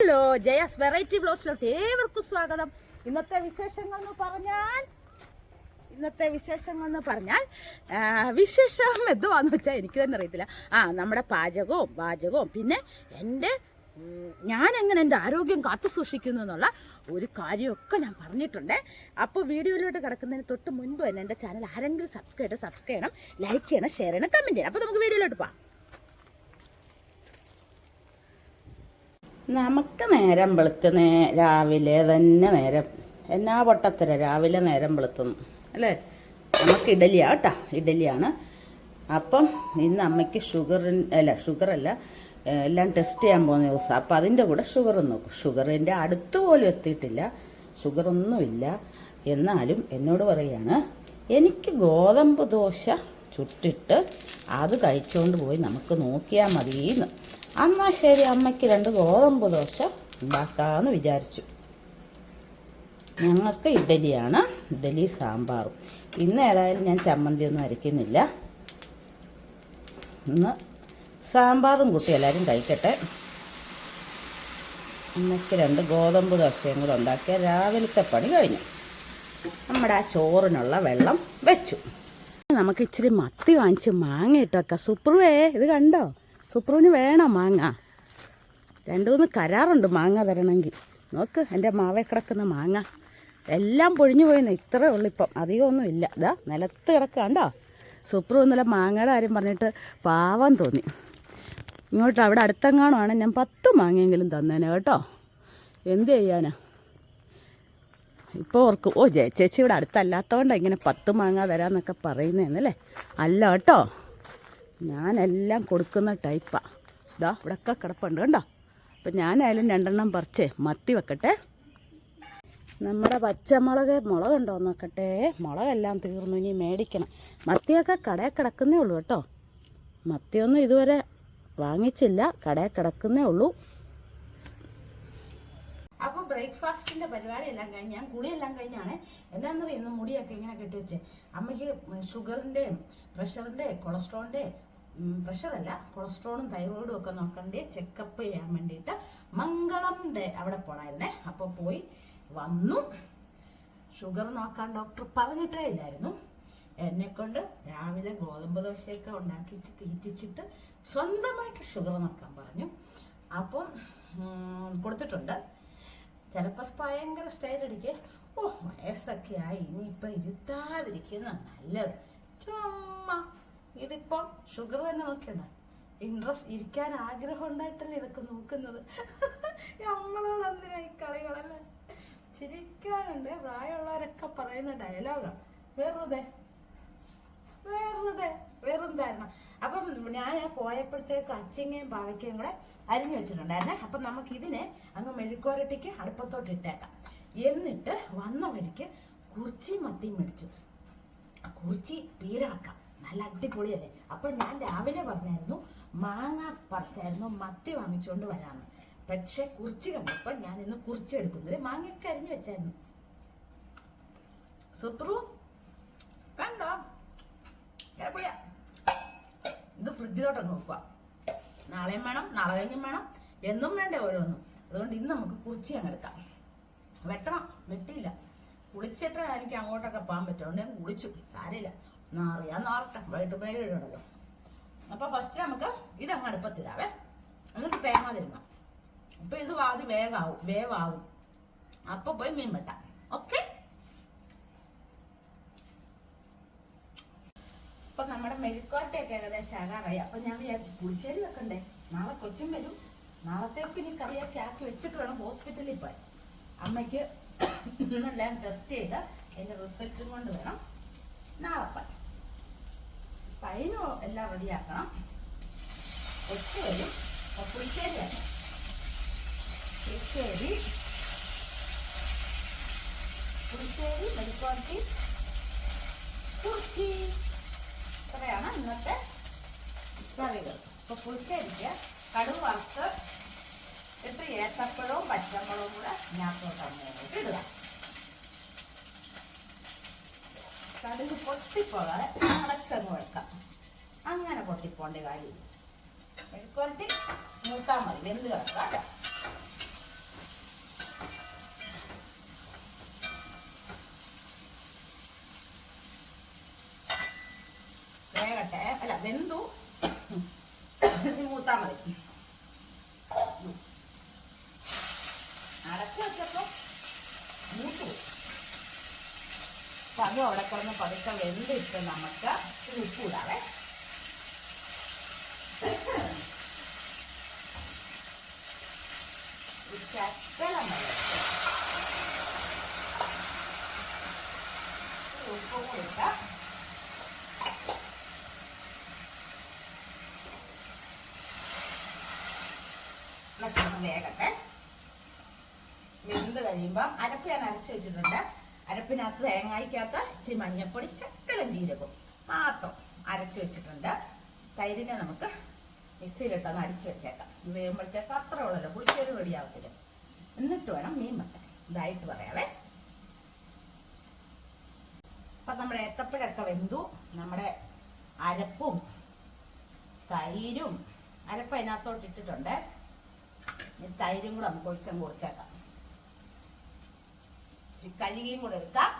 Hello Jayas variety ബ്ലോസിലോട്ട് ഏവർക്കും സ്വാഗതം. ഇന്നത്തെ വിശേഷങ്ങൾ എന്ന് പറഞ്ഞാൽ ഇന്നത്തെ വിശേഷങ്ങൾ എന്ന് പറഞ്ഞാൽ വിശേഷം എന്തുവാന്ന് വെച്ചാൽ എനിക്ക് തന്നെ അറിയത്തില്ല. ആ നമ്മുടെ പാചകവും പാചകവും പിന്നെ എന്റെ ഞാൻ എങ്ങനെ എന്റെ ആരോഗ്യം കാത്തു സൂക്ഷിക്കുന്നു എന്നുള്ള ഒരു കാര്യമൊക്കെ ഞാൻ പറഞ്ഞിട്ടുണ്ട്. അപ്പോൾ വീഡിയോയിലോട്ട് കിടക്കുന്നതിന് തൊട്ട് മുൻപ് തന്നെ എന്റെ ചാനൽ ആരെങ്കിലും സബ്സ്ക്രൈബ് സബ്സ്ക്രൈബ് ചെയ്യണം ലൈക്ക് ചെയ്യണം ഷെയർ ചെയ്യണം കമന്റ് ചെയ്യണം. അപ്പോൾ നമുക്ക് വീഡിയോയിലോട്ട് പോകാം നമുക്ക് നേരം വെളുക്കുന്നേ രാവിലെ തന്നെ നേരം. എന്നാ പൊട്ടത്തര? രാവിലെ നേരം വെളുത്തുന്നു. അല്ലേ? നമുക്ക് ഇഡലിയാണ് കേട്ടോ. ഇഡലിയാണ് അപ്പം ഇന്ന് അമ്മയ്ക്ക് ഷുഗർ അല്ല ഷുഗറല്ല എല്ലാം ടെസ്റ്റ് ചെയ്യാൻ പോകുന്ന ദിവസം. അപ്പം അതിന്റെ കൂടെ ഷുഗർ നോക്കും. ഷുഗറിന്റെ അടുത്ത് പോലും എത്തിയിട്ടില്ല. ഷുഗറൊന്നുമില്ല എന്നാലും എന്നോട് പറയുകയാണ് എനിക്ക് ഗോതമ്പ് ദോശ ചുട്ടിട്ട് അത് കഴിച്ചുകൊണ്ട് പോയി. നമുക്ക് നോക്കിയാൽ മതിയെന്ന് എന്നാ ശരി അമ്മയ്ക്ക് രണ്ട് ഗോതമ്പ് ദോശ ഉണ്ടാക്കാമെന്ന് വിചാരിച്ചു. ഞങ്ങൾക്ക് ഇഡലിയാണ് ഇഡലി സാമ്പാറും. ഇന്ന് ഏതായാലും ഞാൻ ചമ്മന്തിയൊന്നും അരയ്ക്കുന്നില്ല. ഇന്ന് സാമ്പാറും കൂട്ടി എല്ലാവരും കഴിക്കട്ടെ. അമ്മയ്ക്ക് രണ്ട് ഗോതമ്പ് ദോശയും കൂടെ ഉണ്ടാക്കിയ രാവിലത്തെ പണി കഴിഞ്ഞു. നമ്മുടെ ആ ചോറിനുള്ള വെള്ളം വെച്ചു. നമുക്ക് ഇച്ചിരി മത്തി വാങ്ങിച്ച് മാങ്ങ ഇട്ടൊക്കെ. സുപ്രുവേ ഇത് കണ്ടോ? സുപ്രുവിന് വേണം മാങ്ങ. രണ്ടു മൂന്ന് കരാറുണ്ട് മാങ്ങ തരണമെങ്കിൽ. നോക്ക് എന്റെ മാവേ കിടക്കുന്ന മാങ്ങ. എല്ലാം പൊഴിഞ്ഞു പോയിന്ന് ഇത്രേ ഉള്ളു ഇപ്പം. അധികമൊന്നും ഇല്ല. ഇതാ നിലത്ത് കിടക്കാണ്ടോ സുപ്രു ഇന്നലെ മാങ്ങയുടെ കാര്യം പറഞ്ഞിട്ട് പാവം തോന്നി. ഇങ്ങോട്ട് അവിടെ അടുത്തെങ്ങാണുമാണ് ഞാൻ പത്ത് മാങ്ങയെങ്കിലും തന്നേനെ കേട്ടോ? എന്ത് ചെയ്യാനാ? ഇപ്പോൾ ഓർക്കും ഓ ചേച്ചി ഇവിടെ അടുത്തല്ലാത്തതുകൊണ്ടാണ് ഇങ്ങനെ പത്ത് മാങ്ങ തരാമെന്നൊക്കെ പറയുന്നതെന്നല്ലേ അല്ല കേട്ടോ? ഞാനെല്ലാം കൊടുക്കുന്ന ടൈപ്പാണ് ഇതാ ഇവിടെയൊക്കെ കിടപ്പുണ്ട് കണ്ടോ? അപ്പം ഞാനായാലും രണ്ടെണ്ണം പറിച്ച് മത്തി വെക്കട്ടെ. നമ്മുടെ പച്ചമുളക് മുളക് ഉണ്ടോ നോക്കട്ടെ. മുളകെല്ലാം തീർന്നു ഇനി മേടിക്കണം. മത്തിയൊക്കെ കടയിൽ കിടക്കുന്നേ ഉള്ളൂ കേട്ടോ. മത്തിയൊന്നും ഇതുവരെ വാങ്ങിച്ചില്ല കടയിൽ കിടക്കുന്നേ ഉള്ളൂ. അപ്പോൾ ബ്രേക്ക്ഫാസ്റ്റിന്റെ പരിപാടി എല്ലാം കഴിഞ്ഞ് ഞാൻ കുളിയെല്ലാം കഴിഞ്ഞാണ്. എന്നാന്ന് പറയുക ഇന്ന് മുടിയൊക്കെ ഇങ്ങനെ കെട്ടി കെട്ടിവെച്ച്. അമ്മയ്ക്ക് ഷുഗറിന്റെ പ്രഷറിന്റെ കൊളസ്ട്രോളിന്റെ പ്രഷറല്ല കൊളസ്ട്രോളും തൈറോയിഡും ഒക്കെ നോക്കണ്ടേ ചെക്കപ്പ് ചെയ്യാൻ വേണ്ടിയിട്ട് മംഗളം ഡേ അവിടെ പോണായിരുന്നേ. അപ്പോൾ പോയി വന്നു. ഷുഗർ നോക്കാൻ ഡോക്ടർ പറഞ്ഞിട്ടേ ഇല്ലായിരുന്നു. എന്നെ കൊണ്ട് രാവിലെ ഗോതമ്പ് ദോശയൊക്കെ ഉണ്ടാക്കിച്ച് തീറ്റിച്ചിട്ട് സ്വന്തമായിട്ട് ഷുഗർ നോക്കാൻ പറഞ്ഞു. അപ്പം കൊടുത്തിട്ടുണ്ട്. ചിലപ്പോൾ ഭയങ്കര സ്റ്റൈൽ അടിക്കുക ഓ വയസ്സൊക്കെ ആയി ഇനിയിപ്പോൾ ഇരുത്താതിരിക്കുന്ന നല്ലത്. ചുമ്മാ ഇതിപ്പം ഷുഗർ തന്നെ നോക്കണ്ട ഇൻട്രസ്റ്റ് ഇരിക്കാൻ ആഗ്രഹം ഉണ്ടായിട്ടല്ലേ ഇതൊക്കെ നോക്കുന്നത്. നമ്മളോട് എന്തിനാ ഈ കളികളല്ലേ? ചിരിക്കാനുണ്ട്. പ്രായമുള്ളവരൊക്കെ പറയുന്ന ഡയലോഗാണ് വെറുതെ. വെറുതെ. വെറും തരണം അപ്പം ഞാൻ പോയപ്പോഴത്തേക്ക് അച്ചിങ്ങയും പാവയ്ക്കയും കൂടെ അരിഞ്ഞു വെച്ചിട്ടുണ്ടായിരുന്നേ. അപ്പം നമുക്ക് ഇതിനെ അങ്ങ് മെഴുക്കോരട്ടിക്ക് അടുപ്പത്തോട്ട് ഇട്ടേക്കാം. എന്നിട്ട് വന്ന വഴിക്ക് കുറിച്ചി മത്തിയും മേടിച്ചു. കുറിച്ചി പീരാക്കാം നല്ല അടിപൊളിയല്ലേ അപ്പൊ ഞാൻ രാവിലെ പറഞ്ഞായിരുന്നു മാങ്ങ പറിച്ചായിരുന്നു മത്തി വാങ്ങിച്ചുകൊണ്ട് വരാമെന്ന് പക്ഷെ കുറിച്ച് കണ്ടപ്പോൾ ഞാൻ ഇന്ന് കുറിച്ച് എടുക്കുന്നത് മാങ്ങയൊക്കെ അരിഞ്ഞു വെച്ചായിരുന്നു. സുപ്രു കണ്ടോ. ഇത് ഫ്രിഡ്ജിലോട്ട് നോക്കുക നാളെയും വേണം നാളെ കഴിഞ്ഞും വേണം എന്നും വേണ്ടേ ഓരോന്നും. അതുകൊണ്ട് ഇന്ന് നമുക്ക് കുറിച്ച് അങ്ങ് എടുക്കാം. വെട്ടണം വെട്ടിയില്ല. എനിക്ക് അങ്ങോട്ടൊക്കെ പോകാൻ പറ്റും. അതുകൊണ്ട് ഞാൻ കുളിച്ചു. സാരമില്ല. നാറിയാ നാറട്ടെ വൈകിട്ട് പേര് ഇടണല്ലോ. അപ്പൊ ഫസ്റ്റ് നമുക്ക് ഇതങ്ങ് അടുപ്പത്തിടാവേ. എന്നിട്ട് തേങ്ങ തിരുമാം അപ്പൊ ഇത് വാതി വേഗാവും വേവാവും അപ്പൊ പോയി മീൻ വെട്ടാം. ഓക്കെ അപ്പൊ നമ്മുടെ മെഴുക്കോട്ടയൊക്കെ ഏകദേശം ആകാറായി. അപ്പൊ ഞാൻ വിചാരിച്ചു പുളിശ്ശേരി വെക്കണ്ടേ? നാളെ കൊച്ചും വരും. നാളത്തേക്ക് ഇനി കറിയൊക്കെ ആക്കി വെച്ചിട്ട് വേണം ഹോസ്പിറ്റലിൽ പോയി. അമ്മയ്ക്ക് ഇന്നെല്ലാം ടെസ്റ്റ് ചെയ്ത് എന്റെ റിസൾട്ടും കൊണ്ട് വേണം നാളെ പോയി. അപ്പൊ എല്ലാം റെഡിയാക്കണം. കൊച്ചു വരും പുളിശ്ശേരി വേണം പുളിശ്ശേരി പുളിശ്ശേരി മെഴുക്കോട്ടി കുറിച്ചി ഇത്രയാണ് ഇന്നത്തെ കറികൾ. ഇപ്പൊ പുളിശ്ശേരിക്ക് കടുവ് വറുത്ത് ഇട്ട് ഏത്തപ്പഴവും പച്ചമുളകും കൂടെ ഞാൻ ഇടുക കടുക് പൊട്ടിപ്പോളെ അടച്ചങ്ങ് വെക്കാം. അങ്ങനെ പൊട്ടിപ്പോണ്ട കാര്യം മെഴുക്കുരട്ടി മൂത്താൽ മതി. വെന്ത് കിടക്കാം കേട്ടോ. വേകട്ടെ അല്ല വെന്തു. മൂത്താൽ മതി. അപ്പം അതും അവിടെ കിടന്ന് പതുക്കെ വെന്തിട്ട് നമുക്ക് ഒരു ഉപ്പ് ഇടാവേ ശക്കലം ഉപ്പും കൂടി ഇട്ടാൽ എന്നിട്ട് വേകട്ടെ. വെന്ത് കഴിയുമ്പോൾ അരപ്പ് ഞാൻ അരച്ച് വെച്ചിട്ടുണ്ട്. അരപ്പിനകത്ത് തേങ്ങായിക്കകത്ത് ഇച്ചിരി മഞ്ഞപ്പൊടി ശക്കലം ജീരകവും മാത്രം അരച്ച് വെച്ചിട്ടുണ്ട്. തൈരിനെ നമുക്ക് മിക്സിയിലിട്ടൊന്ന് അരച്ചു വെച്ചേക്കാം. ഇത് വേകുമ്പോഴത്തേക്ക് അത്ര ഉള്ളല്ലോ പുളിശ്ശേരി റെഡിയാവത്തില്ല എന്നിട്ട് വേണം മീൻ വെക്കാൻ ഇതായിട്ട് പറയാവേ. അപ്പം നമ്മുടെ ഏത്തപ്പഴമൊക്കെ വെന്തു. നമ്മുടെ അരപ്പും തൈരും അരപ്പ് അതിനകത്തോട്ട് ഇട്ടിട്ടുണ്ട്. തൈരും കൂടെ നമുക്ക് ഒഴിച്ചങ്ങ് കൊടുത്തേക്കാം. ഇച്ചിരി കഴുകിയും കൂടെ എടുക്കാം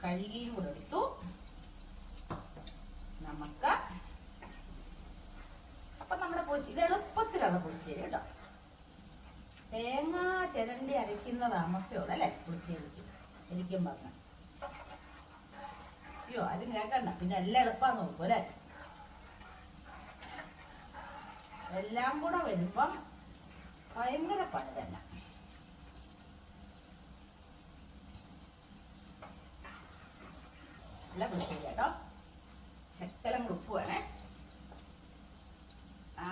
കഴുകിയും കൂടെ എടുത്തു നമുക്ക് അപ്പൊ നമ്മുടെ പുളിശ്ശേരി ഇത് എളുപ്പത്തിലാണ് പുളിശ്ശേരി കേട്ടോ. തേങ്ങ ചിരണ്ടി അരയ്ക്കുന്ന താമസമുള്ളൂ അല്ലേ പുളിശ്ശേരിക്ക് എനിക്കും പറഞ്ഞു. അയ്യോ ആരും കേൾക്കണ്ട പിന്നെ എല്ലാം എളുപ്പമാണ് നോക്കും എല്ലാം കൂടെ വരുമ്പം ഭയങ്കര പണി തന്നെ. നല്ല വൃത്തി കേട്ടോ. ശക്തലം ഉപ്പ് വേണേ ആ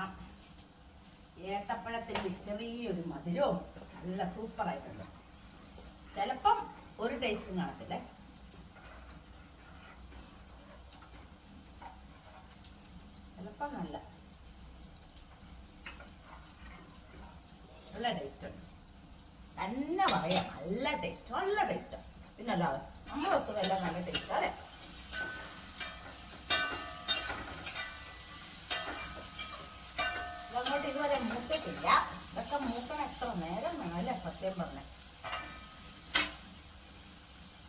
ഏത്തപ്പഴത്തിന്റെ ചെറിയൊരു മധുരവും നല്ല സൂപ്പറായിട്ടുണ്ട് ചിലപ്പം ഒരു ടേസ്റ്റും കാണത്തില്ലേ. ചിലപ്പം നല്ല നല്ല ടേസ്റ്റ് ഉണ്ട്. തന്നെ പറയാം നല്ല ടേസ്റ്റ് നല്ല ടേസ്റ്റ് പിന്നെ അല്ലാതെ നമ്മൾ വെക്കുന്നതെല്ലാം നല്ല ടേസ്റ്റ് അല്ലേ? ഇതങ്ങോട്ട് ഇതുവരെ മൂത്തിട്ടില്ല. ഇതൊക്കെ മൂക്കണ എത്ര നേരം വേണമല്ലേ സത്യം പറഞ്ഞ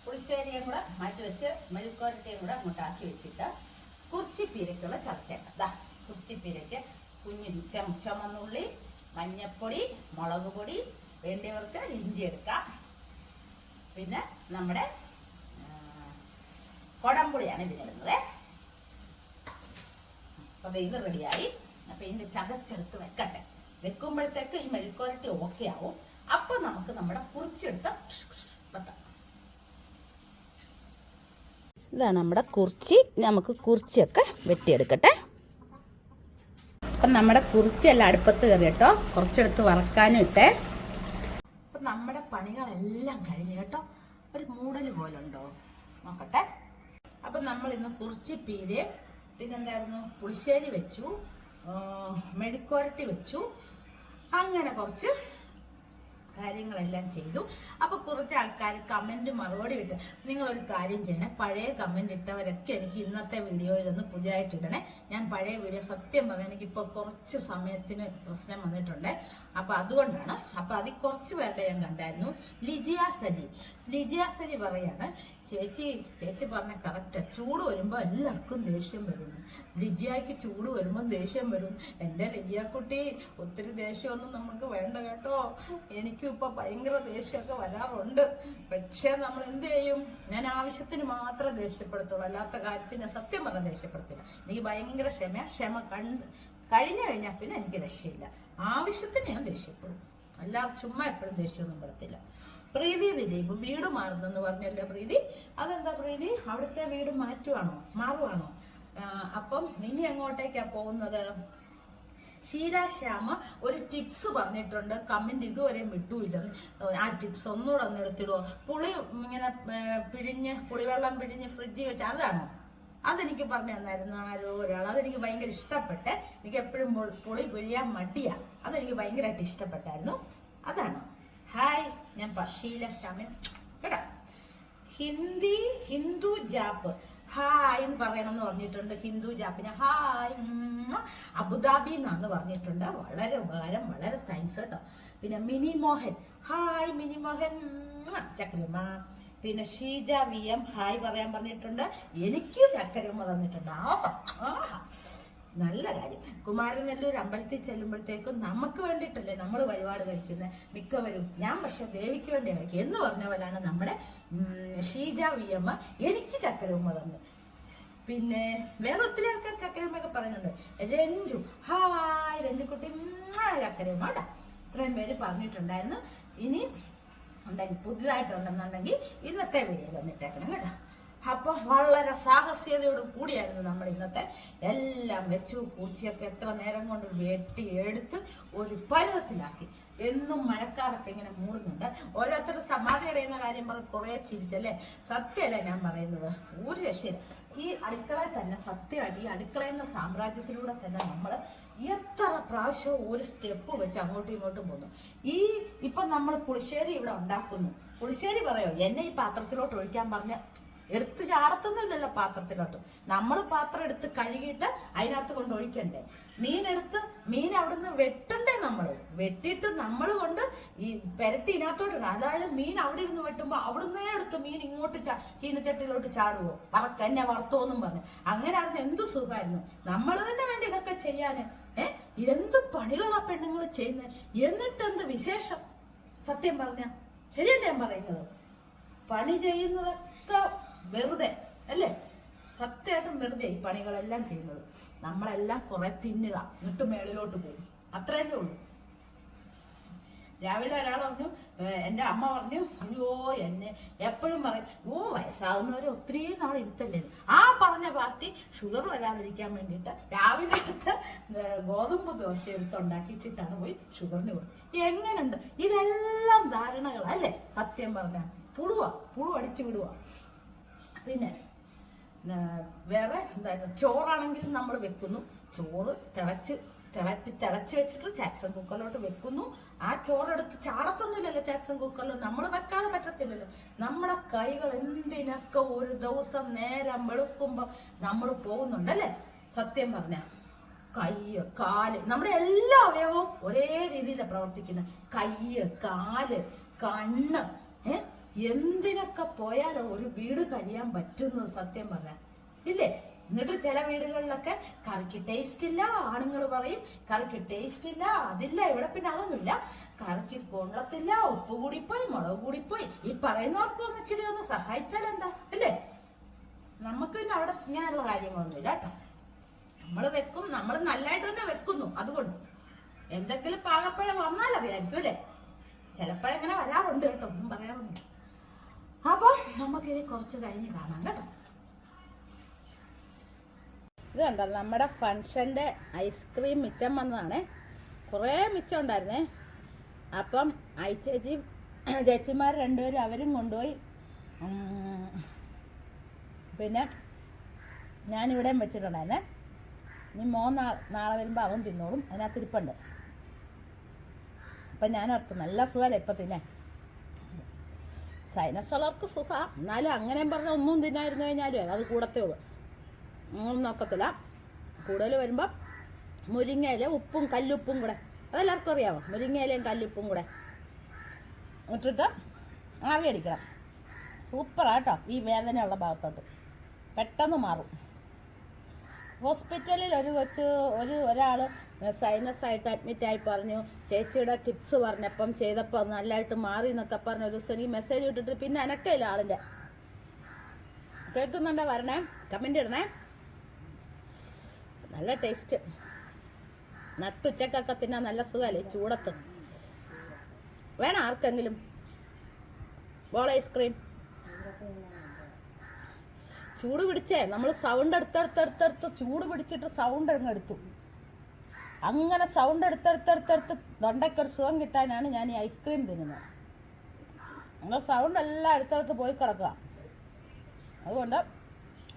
പുളിശ്ശേരിയും കൂടെ മാറ്റി വെച്ച് മെഴുക്കോരത്തെയും കൂടെ അങ്ങോട്ടാക്കി വെച്ചിട്ട് കുച്ചിപ്പീരക്കുള്ള ചതച്ചേക്കാം ദാ കുച്ചിപ്പീരയ്ക്ക് കുഞ്ഞു ചം ചുമന്നുള്ളി മഞ്ഞപ്പൊടി മുളക് പൊടി വേണ്ടിയവർക്ക് ഇഞ്ചി എടുക്കാം. പിന്നെ നമ്മുടെ കൊടംപുളിയാണ് ഇതിനിടുന്നത്. അപ്പൊ ഇത് റെഡിയായി. അപ്പൊ ഇതിന്റെ ചതച്ചെടുത്ത് വെക്കട്ടെ. വെക്കുമ്പോഴത്തേക്ക് ഈ മെഴുക്കോരട്ടി ഓക്കെ ആവും. അപ്പൊ നമുക്ക് നമ്മുടെ കുറിച്ചെടുത്ത് വെക്കാം ഇതാണ് നമ്മുടെ കുറിച്ചി. നമുക്ക് കുറിച്ചിയൊക്കെ വെട്ടിയെടുക്കട്ടെ. അപ്പം നമ്മുടെ കുറിച്ചിയെല്ലാം അടുപ്പത്ത് കയറി കേട്ടോ. കുറച്ചെടുത്ത് വറക്കാനും ഇട്ടേ. അപ്പം നമ്മുടെ പണികളെല്ലാം കഴിഞ്ഞ് കേട്ടോ. ഒരു മൂടൽ പോലെ ഉണ്ടോ നോക്കട്ടെ. അപ്പം നമ്മൾ ഇന്ന് കുറിച്ചി പീര് പിന്നെന്തായിരുന്നു? പുളിശ്ശേരി വെച്ചു. മെഴുക്കോരട്ടി വെച്ചു. അങ്ങനെ കുറച്ച് കാര്യങ്ങളെല്ലാം ചെയ്തു. അപ്പൊ കുറച്ച് ആൾക്കാർ കമന്റ് മറുപടി ഇട്ട് ഒരു കാര്യം ചെയ്യണേ. പഴയ കമന്റ് ഇട്ടവരൊക്കെ എനിക്ക് ഇന്നത്തെ വീഡിയോയിൽ ഒന്ന് പുതിയതായിട്ട് ഇടണേ. ഞാൻ പഴയ വീഡിയോ സത്യം പറഞ്ഞാൽ എനിക്കിപ്പോൾ കുറച്ച് സമയത്തിന് പ്രശ്നം വന്നിട്ടുണ്ട്. അപ്പൊ അതുകൊണ്ടാണ് അപ്പൊ അതിൽ കുറച്ച് പേരുടെ ഞാൻ കണ്ടായിരുന്നു. ലിജിയ സജി. ലിജിയ സജി പറയാണ് ചേച്ചി ചേച്ചി പറഞ്ഞ കറക്റ്റ് ചൂട് വരുമ്പോൾ എല്ലാവർക്കും ദേഷ്യം വരുന്നു ലിജിയാക്ക് ചൂട് വരുമ്പോൾ ദേഷ്യം വരും. എന്റെ കുട്ടി ഒത്തിരി ദേഷ്യമൊന്നും നമുക്ക് വേണ്ട കേട്ടോ. എനിക്കും ഇപ്പൊ ഭയങ്കര ദേഷ്യമൊക്കെ വരാറുണ്ട്. പക്ഷേ നമ്മൾ എന്ത് ചെയ്യും? ഞാൻ ആവശ്യത്തിന് മാത്രമേ ദേഷ്യപ്പെടുത്തുള്ളൂ. അല്ലാത്ത കാര്യത്തിന് സത്യം പറഞ്ഞ ദേഷ്യപ്പെടുത്തില്ല. എനിക്ക് ഭയങ്കര ക്ഷമ ക്ഷമ കണ്ട് കഴിഞ്ഞു കഴിഞ്ഞാൽ പിന്നെ എനിക്ക് രക്ഷയില്ല. ആവശ്യത്തിന് ഞാൻ ദേഷ്യപ്പെടും. അല്ല ചുമ്മാ എപ്പോഴും ദേഷ്യമൊന്നും പെടത്തില്ല. പ്രീതി ദിലീപ് വീട് മാറുന്നെന്ന് പറഞ്ഞല്ലോ പ്രീതി. അതെന്താ പ്രീതി? അവിടുത്തെ വീട് മാറ്റുവാണോ? മാറുവാണോ? അപ്പം ഇനി എങ്ങോട്ടേക്കാ പോകുന്നത്? ഷീല ശ്യാമ ഒരു ടിപ്സ് പറഞ്ഞിട്ടുണ്ട്. കമന്റ് ഇതുവരെ വിട്ടുമില്ലെന്ന് ആ ടിപ്സ് ഒന്നുകൂടെ ഒന്ന് എടുത്തിടുവോ? പുളി ഇങ്ങനെ പിഴിഞ്ഞ് പുളിവെള്ളം പിഴിഞ്ഞ് ഫ്രിഡ്ജിൽ വെച്ച് അതാണോ? അതെനിക്ക് പറഞ്ഞു തന്നായിരുന്നു ആരോ ഒരാൾ. അതെനിക്ക് ഭയങ്കര ഇഷ്ടപ്പെട്ടെ. എനിക്ക് എപ്പോഴും പുളി പിഴിയാൻ മടിയാ. അതെനിക്ക് ഭയങ്കരമായിട്ട് ഇഷ്ടപ്പെട്ടായിരുന്നു. അതാണ്? ഹായ് ഞാൻ പഷീല ശ്യാമൻ ഹിന്ദി ഹിന്ദു ജാപ്പ്. ഹായ് എന്ന് പറയണം എന്ന് പറഞ്ഞിട്ടുണ്ട് ഹിന്ദു ജാപ്പിന് ഹായ്. അബുദാബി എന്നാന്ന് പറഞ്ഞിട്ടുണ്ട്. വളരെ ഉപകാരം വളരെ താങ്ക്സ് കേട്ടോ പിന്നെ മിനി മോഹൻ ഹായ് മിനി മോഹൻ ചക്രമ പിന്നെ ഷീജ വി എം ഹായ് പറയാൻ പറഞ്ഞിട്ടുണ്ട്. എനിക്ക് ചക്കരമ്മ തന്നിട്ടുണ്ട്. ആഹാ ആഹാ. നല്ല കാര്യം. കുമാരനെല്ലൂർ അമ്പലത്തിൽ ചെല്ലുമ്പോഴത്തേക്കും നമുക്ക് വേണ്ടിയിട്ടല്ലേ നമ്മൾ വഴിപാട് കഴിക്കുന്നത് മിക്കവരും ഞാൻ പക്ഷെ ദേവിക്ക് വേണ്ടി കഴിക്കും. എന്ന് പറഞ്ഞ പോലാണ് നമ്മുടെ ഷീജ വി എം എനിക്ക് ചക്കരമ്മ തന്നു. പിന്നെ വേറെ ഒത്തിരി ആൾക്കാർ ചക്കരമ്മയൊക്കെ പറയുന്നുണ്ട്. രഞ്ജു ഹായ് രഞ്ജുക്കുട്ടി ചക്കരമ്മ കേട്ടോ. ഇത്രയും പേര് പറഞ്ഞിട്ടുണ്ടായിരുന്നു. ഇനി ഉണ്ടെങ്കിൽ പുതിയതായിട്ടുണ്ടെന്നുണ്ടെങ്കിൽ ഇന്നത്തെ വീഡിയോയിൽ വന്നിട്ടേക്കണം കേട്ടോ. അപ്പോൾ വളരെ സാഹസ്യതയോട് കൂടിയായിരുന്നു നമ്മൾ ഇന്നത്തെ എല്ലാം വെച്ചു പൂച്ചയൊക്കെ എത്ര നേരം കൊണ്ട് വെട്ടി എടുത്ത് ഒരു പരുവത്തിലാക്കി. എന്നും മഴക്കാരൊക്കെ ഇങ്ങനെ മൂടുന്നുണ്ട്. ഓരോരുത്തർ സമാധി അടയുന്ന കാര്യം പറഞ്ഞ് കുറേ ചിരിച്ചല്ലേ? സത്യമല്ലേ ഞാൻ പറയുന്നത്? ഒരു രക്ഷയില്ല. ഈ അടുക്കളയിൽ തന്നെ സത്യമായിട്ട് ഈ അടുക്കള എന്ന സാമ്രാജ്യത്തിലൂടെ തന്നെ നമ്മൾ എത്ര പ്രാവശ്യം ഒരു സ്റ്റെപ്പ് വെച്ച് അങ്ങോട്ടും ഇങ്ങോട്ടും പോകുന്നു ഈ ഇപ്പം നമ്മൾ പുളിശ്ശേരി ഇവിടെ ഉണ്ടാക്കുന്നു. പുളിശ്ശേരി പറയോ? എന്നെ ഈ പാത്രത്തിലോട്ട് ഒഴിക്കാൻ പറഞ്ഞ എടുത്ത് ചാടത്തൊന്നുമില്ലല്ലോ പാത്രത്തിലോട്ട്. നമ്മൾ പാത്രം എടുത്ത് കഴുകിയിട്ട് അതിനകത്ത് കൊണ്ട് ഒഴിക്കണ്ടേ? മീൻ എടുത്ത് മീൻ അവിടുന്ന് വെട്ടണ്ടേ നമ്മൾ വെട്ടിയിട്ട് നമ്മൾ കൊണ്ട് ഈ പെരട്ടി ഇതിനകത്തോട്ട് അതായത് മീൻ അവിടെ ഇരുന്ന് വെട്ടുമ്പോൾ അവിടുന്നേ എടുത്ത് മീൻ ഇങ്ങോട്ട് ചീനച്ചട്ടിയിലോട്ട് ചാടുവോ? പറക്ക എന്നെ വറുത്തോന്നും പറഞ്ഞു. അങ്ങനെ ആയിരുന്നു എന്ത് സുഖമായിരുന്നു. നമ്മൾ തന്നെ വേണ്ടി ഇതൊക്കെ ചെയ്യാന്? ഏ? എന്ത് പണികളാ പെണ്ണുങ്ങൾ ചെയ്യുന്നത് എന്നിട്ട് എന്ത് വിശേഷം? സത്യം പറഞ്ഞ? ശരിയല്ലേ ഞാൻ പറയുന്നത്? പണി ചെയ്യുന്നതൊക്കെ വെറുതെ അല്ലേ? സത്യമായിട്ടും വെറുതെ ഈ പണികളെല്ലാം ചെയ്യുന്നത്. നമ്മളെല്ലാം കുറെ തിന്നുക എന്നിട്ട് മേളിലോട്ട് പോകും. അത്രേ ഉള്ളൂ. രാവിലെ ഒരാൾ പറഞ്ഞു "ഏ, എന്റെ അമ്മ പറഞ്ഞു അയ്യോ എന്നെ എപ്പോഴും പറയും ഓ വയസ്സാകുന്നവരെ ഒത്തിരി നാൾ ഇരുത്തല്ലേ ആ പറഞ്ഞ പാർട്ടി ഷുഗർ വരാതിരിക്കാൻ വേണ്ടിയിട്ട് രാവിലെ എടുത്ത് ഗോതമ്പ് ദോശ എടുത്ത് ഉണ്ടാക്കിച്ചിട്ടാണ് പോയി ഷുഗറിന് കൊടുത്തത്. എങ്ങനെയുണ്ട് ഇതെല്ലാം ധാരണകളല്ലേ സത്യം പറഞ്ഞാൽ. പുളുവാ പുളു അടിച്ചു വിടുക പിന്നെ വേറെ എന്തായിരുന്നു? ചോറാണെങ്കിലും നമ്മൾ വെക്കുന്നു. ചോറ് തിളച്ച് തിളപ്പി തിളച്ച് വെച്ചിട്ട് ചാക്സൺ കുക്കറിലോട്ട് വെക്കുന്നു. ആ ചോറെടുത്ത് ചാടത്തൊന്നുമില്ലല്ലോ ചാക്സൺ കുക്കറിൽ നമ്മൾ വെക്കാതെ പറ്റത്തില്ലല്ലോ. നമ്മുടെ കൈകൾ എന്തിനൊക്കെ ഒരു ദിവസം നേരം വെളുക്കുമ്പോൾ നമ്മൾ പോകുന്നുണ്ടല്ലേ? സത്യം പറഞ്ഞ കയ്യ് കാൽ നമ്മുടെ എല്ലാ അവയവവും ഒരേ രീതിയിലാണ് പ്രവർത്തിക്കുന്നത്. കയ്യ് കാൽ കണ്ണ് ഏ? എന്തിനൊക്കെ പോയാലോ ഒരു വീട് കഴിയാൻ പറ്റുന്നത് സത്യം പറഞ്ഞാൽ. ഇല്ലേ? എന്നിട്ട് ചില വീടുകളിലൊക്കെ കറിക്ക് ടേസ്റ്റ് ഇല്ല ആണുങ്ങൾ പറയും കറിക്ക് ടേസ്റ്റ് ഇല്ല അതില്ല ഇവിടെ പിന്നെ അതൊന്നുമില്ല. കറിക്ക് കൊള്ളത്തില്ല ഉപ്പ് കൂടിപ്പോയി മുളക് കൂടിപ്പോയി. ഈ പറയുന്നവർക്ക് ഒന്ന് ഇച്ചിരി ഒന്ന് സഹായിച്ചാൽ എന്താ? അല്ലേ നമുക്ക് പിന്നെ അവിടെ ഇങ്ങനെയുള്ള കാര്യങ്ങളൊന്നുമില്ല കേട്ടോ. നമ്മൾ വെക്കും നമ്മൾ നല്ലതായിട്ട് തന്നെ വെക്കുന്നു അതുകൊണ്ട്. എന്തെങ്കിലും പാകപ്പഴം വന്നാൽ അറിയായിരിക്കും അല്ലേ? ചിലപ്പോഴങ്ങനെ വരാറുണ്ട് കേട്ടോ ഒന്നും പറയാറൊന്നും അപ്പൊ നമുക്കിനി കുറച്ച് കഴിഞ്ഞ് കാണാം കേട്ടോ. ഇത് കണ്ടോ? നമ്മുടെ ഫങ്ഷന്റെ ഐസ്ക്രീം മിച്ചം വന്നതാണ്. കുറേ മിച്ചം ഉണ്ടായിരുന്നേ. അപ്പം ഐച്ചേച്ചി ചേച്ചിമാർ രണ്ടുപേരും അവരും കൊണ്ടുപോയി. പിന്നെ ഞാനിവിടെയും വെച്ചിട്ടുണ്ടായിരുന്നേ. ഇനി മോൻ നാളെ വരുമ്പോൾ അവൻ തിന്നോളും. അതിനകത്ത് ഇരിപ്പുണ്ട്. അപ്പം ഞാൻ ഓർത്തു നല്ല സുഖമല്ലേ ഇപ്പം തിന്നെ? സൈനസ് സുഖമാണ് എന്നാലും അങ്ങനെയും പറഞ്ഞാൽ ഒന്നും തിന്നായിരുന്നു കഴിഞ്ഞാലും അത് കൂടത്തേ ഉള്ളൂ ഒന്നും നോക്കത്തില്ല. കൂടുതൽ വരുമ്പം മുരിങ്ങയില ഉപ്പും കല്ലുപ്പും കൂടെ. അതെല്ലാവർക്കും അറിയാമോ മുരിങ്ങയിലയും കല്ലുപ്പും കൂടെ ഇട്ടിട്ട് ആവി അടിക്കണം. സൂപ്പറാട്ടോ ഈ വേദനയുള്ള ഭാഗത്തോട്ട്. പെട്ടെന്ന് മാറും. ഹോസ്പിറ്റലിൽ ഒരു കൊച്ച് ഒരു ഒരാൾ സൈനസ് ആയിട്ട് അഡ്മിറ്റ് ആയി പറഞ്ഞു. ചേച്ചിയുടെ ടിപ്സ് പറഞ്ഞപ്പം ചെയ്തപ്പോൾ നല്ലതായിട്ട് മാറി എന്നൊക്കെ പറഞ്ഞ ഒരു ദിവസം ഈ മെസ്സേജ് ഇട്ടിട്ട് പിന്നെ അനക്കയില്ല ആളിന്റെ കേൾക്കുന്നുണ്ടോ വരണേ? കമന്റ് ഇടണേ? നല്ല ടേസ്റ്റ് നട്ടുച്ചക്കൊക്കെ തിന്നാൻ നല്ല സുഖമല്ലേ? ചൂടത്ത്. വേണം ആർക്കെങ്കിലും? ബോൾ ഐസ്ക്രീം ചൂട് പിടിച്ചേ. നമ്മൾ സൗണ്ട് എടുത്തെടുത്തെടുത്തെടുത്ത് ചൂട് പിടിച്ചിട്ട് സൗണ്ട് അങ്ങ് എടുത്തു. അങ്ങനെ സൗണ്ട് എടുത്തെടുത്തെടുത്തെടുത്ത് തൊണ്ടയ്ക്കൊരു സുഖം കിട്ടാനാണ് ഞാൻ ഈ ഐസ്ക്രീം തിന്നുന്നത്. ഞങ്ങൾ സൗണ്ട് എല്ലാം അടുത്തടുത്ത് പോയി കിടക്കുക. അതുകൊണ്ട്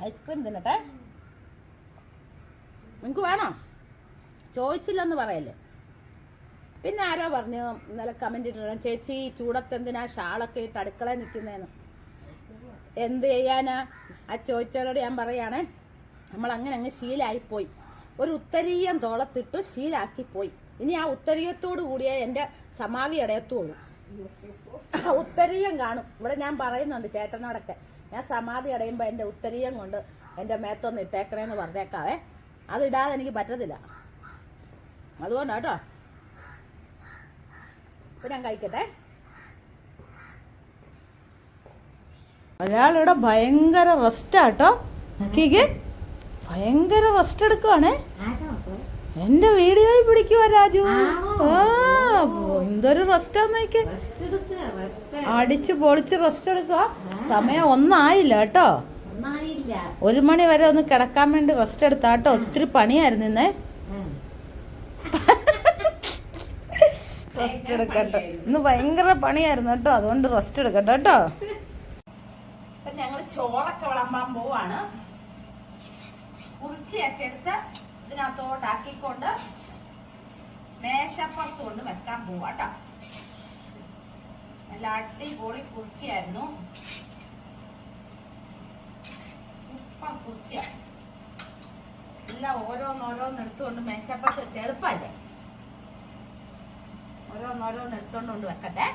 ഐസ്ക്രീം തിന്നട്ടെ. നിങ്ങൾക്ക് വേണോ? ചോദിച്ചില്ലെന്ന് പറയല്ലേ? പിന്നെ ആരോ പറഞ്ഞു? ഇന്നലെ കമന്റ് ഇട്ടിട്ട് ചേച്ചി ചൂടത്തെന്തിനാ ഷാളൊക്കെ ഇട്ട് അടുക്കളയിൽ നിൽക്കുന്നതെന്ന് എന്ത് ചെയ്യാനാ? ആ ചോദിച്ചവരോട് ഞാൻ പറയുകയാണേ നമ്മൾ അങ്ങനെ അങ്ങ് ശീലായിപ്പോയി. ഒരു ഉത്തരീയം തോളത്തിട്ട് ശീലാക്കി പോയി. ഇനി ആ ഉത്തരീയത്തോട് കൂടിയേ എന്റെ സമാധി അടയത്തുള്ളൂ. ഉത്തരീയം കാണും. ഇവിടെ ഞാൻ പറയുന്നുണ്ട് ചേട്ടനോടൊക്കെ. ഞാൻ സമാധി അടയുമ്പോൾ എന്റെ ഉത്തരീയം കൊണ്ട് എന്റെ മേത്തൊന്ന് ഇട്ടേക്കണേന്ന് പറഞ്ഞേക്കാവേ. അതിടാതെ എനിക്ക് പറ്റത്തില്ല. അതുകൊണ്ടാ കേട്ടോ. ഇപ്പൊ ഞാൻ കഴിക്കട്ടെ. ഒരാളിവിടെ ഭയങ്കര റെസ്റ്റാട്ടോ നോക്കിക്കേ ഭയങ്കര റെസ്റ്റ് എടുക്കുവാണേ. എന്റെ വീഡിയോയിൽ പിടിക്കുവാ രാജു. ആ എന്തൊരു റെസ്റ്റാന്ന് നോക്കിയേ. അടിച്ചു പൊളിച്ച് റെസ്റ്റ് എടുക്കുക സമയം ഒന്നായില്ല കേട്ടോ. ഒരു മണി വരെ ഒന്ന് കിടക്കാൻ വേണ്ടി റെസ്റ്റ് എടുത്താ കേട്ടോ. ഒത്തിരി പണിയായിരുന്നു ഇന്നേ. റെസ്റ്റ് എടുക്കട്ടെ. ഇന്ന് ഭയങ്കര പണിയായിരുന്നു കേട്ടോ. അതുകൊണ്ട് റെസ്റ്റ് എടുക്കട്ടെ കേട്ടോ. ഞങ്ങൾ ചോറൊക്കെ വിളമ്പാൻ പോവാണ്. കുറിച്ചിയൊക്കെ എടുത്ത് ഇതിനകത്തോട്ടാക്കിക്കൊണ്ട് മേശപ്പുറത്ത് കൊണ്ട് വെക്കാൻ പോവാട്ടോ നല്ല അടിപൊളി കുറിച്ചിയായിരുന്നു. സൂപ്പർ കുറിച്ചിയ. എല്ലാം ഓരോന്നോരോന്ന് എടുത്തുകൊണ്ട് മേശപ്പുറത്ത് വെച്ച് എളുപ്പമല്ലേ ഓരോന്നോരോന്ന് എടുത്തോണ്ട് കൊണ്ട് വെക്കട്ടെ.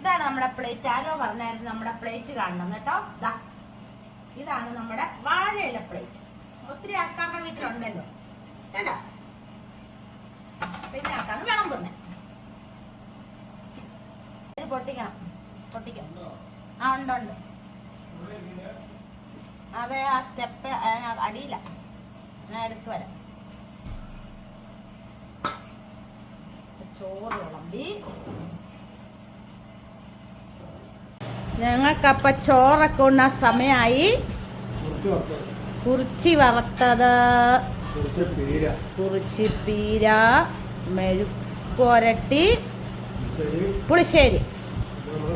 ഇതാണ് നമ്മുടെ പ്ലേറ്റ്. ആരോ പറഞ്ഞായിരുന്നു നമ്മുടെ പ്ലേറ്റ് കാണണം കേട്ടോ ദാ. ഇതാണ് നമ്മുടെ വാഴയില പ്ലേറ്റ് ഒത്തിരി ആൾക്കാരുടെ വീട്ടിലുണ്ടല്ലോ. കേട്ടോ പിന്നെ ആൾക്കാർ വിളമ്പുന്നത് ഇത് പൊട്ടിക്കണം. പൊട്ടിക്കണം ആ ഉണ്ട് ഉണ്ട്. അതെ ആ സ്റ്റെപ്പ് അടിയില്ല. ഞാൻ എടുത്തു വരാം. ചോറ് വിളമ്പി. ഞങ്ങൾക്കപ്പ ചോറൊക്കെ ഉണ്ണ സമയമായി കുറിച്ചി വറുത്തത്. കുറിച്ചി പീര. മെഴുക്കുരട്ടി പുളിശ്ശേരി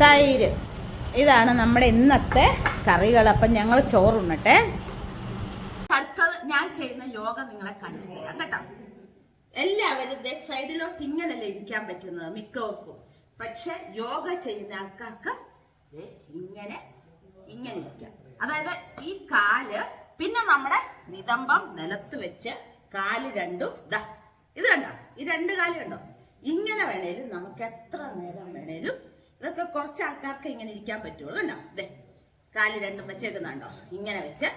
തൈര്. ഇതാണ് നമ്മുടെ ഇന്നത്തെ കറികൾ. അപ്പം ഞങ്ങൾ ചോറുണ്ണട്ടെ. അടുത്തത് ഞാൻ ചെയ്യുന്ന യോഗ നിങ്ങളെ കാണിച്ചു തരാം കേട്ടോ. എല്ലാവരും ഇതേ സൈഡിലോട്ട് ഇങ്ങനല്ലേ ഇരിക്കാൻ പറ്റുന്നത് മിക്കവർക്കും. പക്ഷെ യോഗ ചെയ്യുന്ന ആൾക്കാർക്ക് ഇങ്ങനെ ഇങ്ങനെ ഇരിക്കാം. അതായത് ഈ കാൽ പിന്നെ നമ്മുടെ നിതംബം നിലത്ത് വെച്ച് കാൽ രണ്ടും ഇതാ ഇത് കണ്ടോ? ഈ രണ്ട് കാൽ കണ്ടോ? ഇങ്ങനെ വേണേലും നമുക്ക് എത്ര നേരം വേണേലും ഇതൊക്കെ കുറച്ച് ആൾക്കാർക്ക് ഇങ്ങനെ ഇരിക്കാൻ പറ്റുള്ളൂ. കണ്ടോ? ദേ കാൽ രണ്ടും വെച്ചേക്കുന്നുണ്ടോ? ഇങ്ങനെ വെച്ച്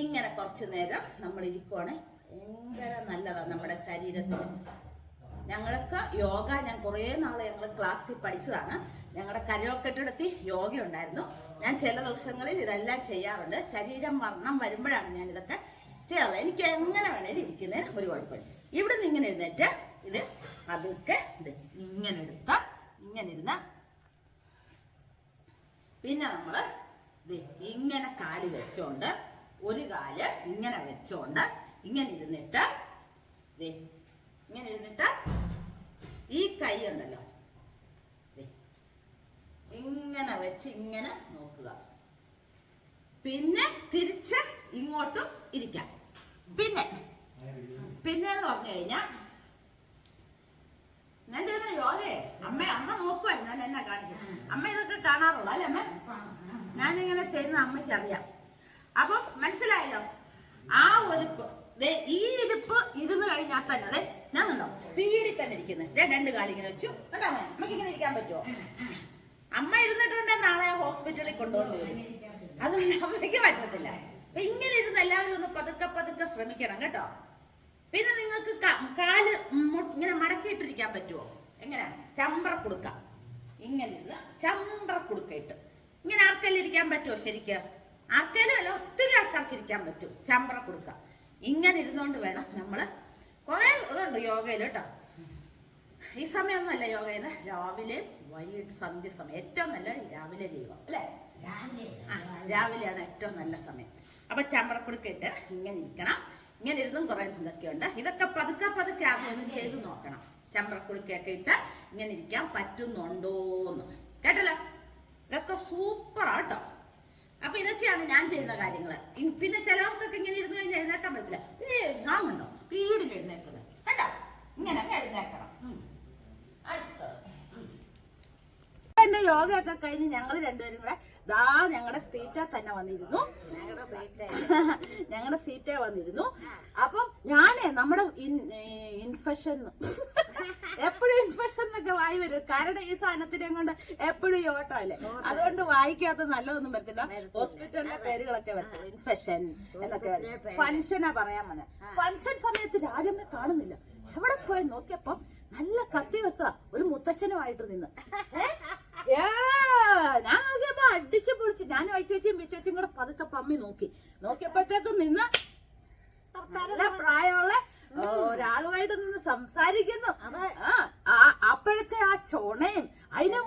ഇങ്ങനെ കുറച്ച് നേരം നമ്മൾ ഇരിക്കുവാണെങ്കിൽ ഭയങ്കര നല്ലതാണ് നമ്മുടെ ശരീരത്തിന്. ഞങ്ങൾക്ക് യോഗ ഞാൻ കുറേ നാൾ ഞങ്ങൾ ക്ലാസ്സിൽ പഠിച്ചതാണ്. ഞങ്ങളുടെ കരയോക്കെട്ടിടത്തി യോഗ ഉണ്ടായിരുന്നു. ഞാൻ ചില ദിവസങ്ങളിൽ ഇതെല്ലാം ചെയ്യാറുണ്ട്. ശരീരം മരണം വരുമ്പോഴാണ് ഞാൻ ഇതൊക്കെ ചെയ്യാറുള്ളത്. എനിക്ക് എങ്ങനെ വേണേലും ഇരിക്കുന്നതിന് ഒരു കുഴപ്പമില്ല. ഇവിടെ നിന്ന് ഇങ്ങനെ ഇരുന്നിട്ട് ഇത് അതൊക്കെ ഇത് ഇങ്ങനെ എടുത്ത ഇങ്ങനെ ഇരുന്ന. പിന്നെ നമ്മൾ ഇങ്ങനെ കാൽ വെച്ചോണ്ട് ഒരു കാൽ ഇങ്ങനെ വെച്ചോണ്ട് ഇങ്ങനെ ഇരുന്നിട്ട് ഇങ്ങനെ ഇരുന്നിട്ട് ഈ കൈ ഉണ്ടല്ലോ ഇങ്ങനെ വെച്ച് ഇങ്ങനെ നോക്കുക. പിന്നെ തിരിച്ച് ഇങ്ങോട്ടും ഇരിക്കാം. പിന്നെ പിന്നെ എന്ന് പറഞ്ഞു കഴിഞ്ഞാ ഞാൻ ചെയ്യുന്ന യോഗയെ അമ്മ അമ്മ നോക്കുമായിരുന്നു ഞാൻ എന്നാ കാണിക്കാം. അമ്മ ഇതൊക്കെ കാണാറുള്ള അല്ലേ അമ്മ? ഞാനിങ്ങനെ ചെയ്യുന്ന അമ്മയ്ക്ക് അറിയാം അപ്പം മനസ്സിലായല്ലോ? ആ ഒരു ഈ ഇരിപ്പ് ഇരുന്ന് കഴിഞ്ഞാൽ തന്നെ അതെ ഞാൻ കണ്ടോ? സ്പീഡിൽ തന്നെ ഇരിക്കുന്നത് രണ്ട് കാലിങ്ങനെ വെച്ചു. കണ്ടോ നമുക്ക് ഇങ്ങനെ ഇരിക്കാൻ പറ്റുമോ അമ്മ ഇരുന്നിട്ടുണ്ടെ നാളെ ഹോസ്പിറ്റലിൽ കൊണ്ടുപോകേണ്ടി അതുകൊണ്ട് അമ്മയ്ക്ക് പറ്റത്തില്ല. അപ്പൊ ഇങ്ങനെ ഇരുന്ന് എല്ലാവരും ഒന്ന് പതുക്കെ പതുക്കെ ശ്രമിക്കണം കേട്ടോ. പിന്നെ നിങ്ങൾക്ക് കാൽ ഇങ്ങനെ മടക്കിയിട്ടിരിക്കാൻ പറ്റുമോ എങ്ങനെ ചമ്പ്ര കൊടുക്ക. ഇങ്ങനെ ഇരുന്ന് ചമ്പ്ര കൊടുക്കയിട്ട് ഇങ്ങനെ ആർക്കെല്ലാം ഇരിക്കാൻ പറ്റുമോ ശരിക്ക്? ആർക്കെല്ലാം അല്ല ഒത്തിരി ആൾക്കാർക്ക് ഇരിക്കാൻ പറ്റും. ചമ്പ്ര കൊടുക്ക. ഇങ്ങനെ ഇരുന്നുകൊണ്ട് വേണം നമ്മൾ കുറെ ഇതുണ്ട് യോഗയിൽ കേട്ടോ. ഈ സമയമൊന്നുമല്ല യോഗ ചെയ്യുന്നത് രാവിലെ വൈകിട്ട് സന്ധ്യ സമയം. ഏറ്റവും നല്ല രാവിലെ ചെയ്യുക അല്ലേ? രാവിലെ രാവിലെയാണ് ഏറ്റവും നല്ല സമയം. അപ്പൊ ചമ്പറക്കുടുക്കിട്ട് ഇങ്ങനെ ഇരിക്കണം. ഇങ്ങനെ ഇരുന്നും കുറെ ഇതൊക്കെ ഉണ്ട് ഇതൊക്കെ പതുക്കെ പതുക്കെ ആദ്യം ഒന്ന് ചെയ്ത് നോക്കണം. ചമ്പറക്കുടുക്കൊക്കെ ഇട്ട് ഇങ്ങനെ ഇരിക്കാൻ പറ്റുന്നുണ്ടോന്ന് കേട്ടല്ലോ ഇതൊക്കെ സൂപ്പർ ആട്ടോ അപ്പൊ ഇതൊക്കെയാണ് ഞാൻ ചെയ്യുന്ന കാര്യങ്ങൾ ഇ- പിന്നെ ചിലർക്കൊക്കെ ഇങ്ങനെ ഇരുന്ന് കഴിഞ്ഞാൽ എഴുന്നേക്കാൻ പറ്റില്ല ഏ നാമുണ്ടോ സ്പീഡിൽ എഴുന്നേക്കുന്നത് കേട്ടോ ഇങ്ങനെ അങ്ങ് എഴുന്നേക്കണം ഉം. അടുത്തത് എന്റെ യോഗയൊക്കെ കഴിഞ്ഞ് ഞങ്ങൾ രണ്ടുപേരും കൂടെ ദാ ഞങ്ങളുടെ സീറ്റാ തന്നെ വന്നിരുന്നു. ഞങ്ങളുടെ സീറ്റേ വന്നിരുന്നു. അപ്പം ഞാനേ നമ്മുടെ ഇൻഫെക്ഷൻ എപ്പോഴും ഇൻഫെക്ഷൻ എന്നൊക്കെ വായി വരും. കാരണം ഈ സാധനത്തിനെ കൊണ്ട് എപ്പോഴും ഈ ഓട്ടോ അല്ലേ? അതുകൊണ്ട് വായിക്കാത്ത നല്ലതൊന്നും പറ്റില്ല ഹോസ്പിറ്റലിന്റെ പേരുകളൊക്കെ വരത്തില്ല. ഇൻഫെക്ഷൻ എന്നൊക്കെ ഫംഗ്ഷനാ പറയാൻ വന്നത് ഫംഗ്ഷൻ സമയത്ത് രാജമ്മ കാണുന്നില്ല. എവിടെ പോയി നോക്കിയപ്പം നല്ല കത്തി വെക്കുക ഒരു മുത്തശ്ശനുമായിട്ട് നിന്ന്. ഏ? ഏ, ഞാൻ നോക്കിയപ്പോ അടിച്ചു പൊളിച്ച് ഞാൻ വൈച്ചേച്ചിയും വിച്ചേച്ചിയും കൂടെ പതുക്കെ പമ്മി നോക്കി. നോക്കിയപ്പോഴത്തേക്കും നിന്ന് നല്ല പ്രായമുള്ള ഒരാളുമായിട്ട് നിന്ന് സംസാരിക്കുന്നു. അപ്പോഴത്തെ ആ ചൊണയും അതിന്